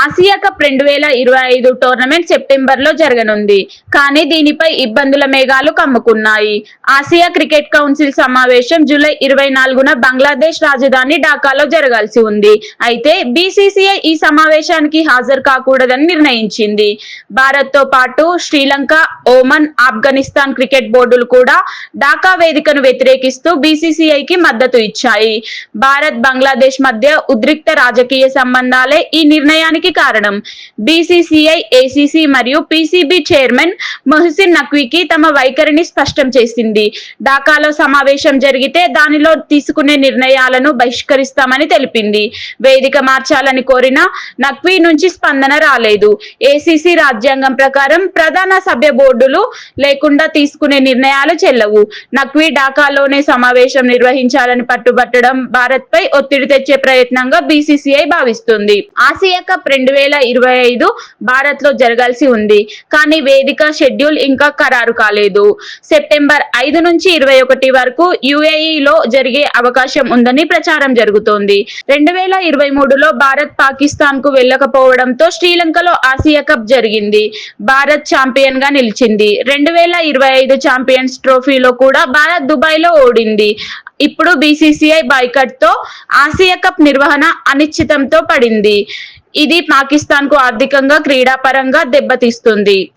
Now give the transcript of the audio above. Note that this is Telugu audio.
ఆసియా కప్ రెండు వేల ఇరవై ఐదు టోర్నమెంట్ సెప్టెంబర్లో జరగనుంది. కానీ దీనిపై ఇబ్బందుల మేఘాలు కమ్ముకున్నాయి. ఆసియా క్రికెట్ కౌన్సిల్ సమావేశం జూలై ఇరవై నాలుగున బంగ్లాదేశ్ రాజధాని ఢాకాలో జరగాల్సి ఉంది. అయితే బీసీసీఐ ఈ సమావేశానికి హాజరు కాకూడదని నిర్ణయించింది. భారత్తో పాటు శ్రీలంక ఓమన్ ఆఫ్ఘనిస్తాన్ క్రికెట్ బోర్డులు కూడా ఢాకా వేదికను వ్యతిరేకిస్తూ బీసీసీఐకి మద్దతు ఇచ్చాయి. భారత్ బంగ్లాదేశ్ మధ్య ఉద్రిక్త రాజకీయ సంబంధాలే ఈ నిర్ణయానికి కారణం. బీసీసీఐ ఏసీసీ మరియు పీసీబీ చైర్మన్ మొహసిన్ నక్వీకి తమ వైఖరిని స్పష్టం చేసింది. ఢాకాలో సమావేశం జరిగితే దానిలో తీసుకునే నిర్ణయాలను బహిష్కరిస్తామని తెలిపింది. వేదిక మార్చాలని కోరిన నక్వీ నుంచి స్పందన రాలేదు. ఏసీసీ రాజ్యాంగం ప్రకారం ప్రధాన సభ్య బోర్డులు లేకుండా తీసుకునే నిర్ణయాలు చెల్లవు. నక్వీ ఢాకాలోనే సమావేశం నిర్వహించాలని పట్టుబట్టడం భారత్ పై ఒత్తిడి తెచ్చే ప్రయత్నంగా బీసీసీఐ భావిస్తుంది. ఆసియా కప్ రెండు వేల ఇరవై ఐదు భారత్లో జరగాల్సి ఉంది. కానీ వేదిక షెడ్యూల్ ఇంకా ఖరారు కాలేదు. సెప్టెంబర్ ఐదు నుంచి ఇరవై ఒకటి వరకు యుఏఈలో జరిగే అవకాశం ఉందని ప్రచారం జరుగుతోంది. రెండు వేల ఇరవై మూడులో భారత్ పాకిస్తాన్కు వెళ్ళకపోవడంతో శ్రీలంకలో ఆసియా కప్ జరిగింది. భారత్ ఛాంపియన్గా నిలిచింది. రెండు వేల ఇరవై ఐదు ఛాంపియన్స్ ట్రోఫీలో కూడా భారత్ దుబాయ్లో ఓడింది. ఇప్పుడు బీసీసీఐ బాయ్కట్తో ఆసియా కప్ నిర్వహణ అనిశ్చితంతో పడింది. ఇది పాకిస్తాన్కు ఆర్థికంగా క్రీడాపరంగా దెబ్బతీస్తుంది.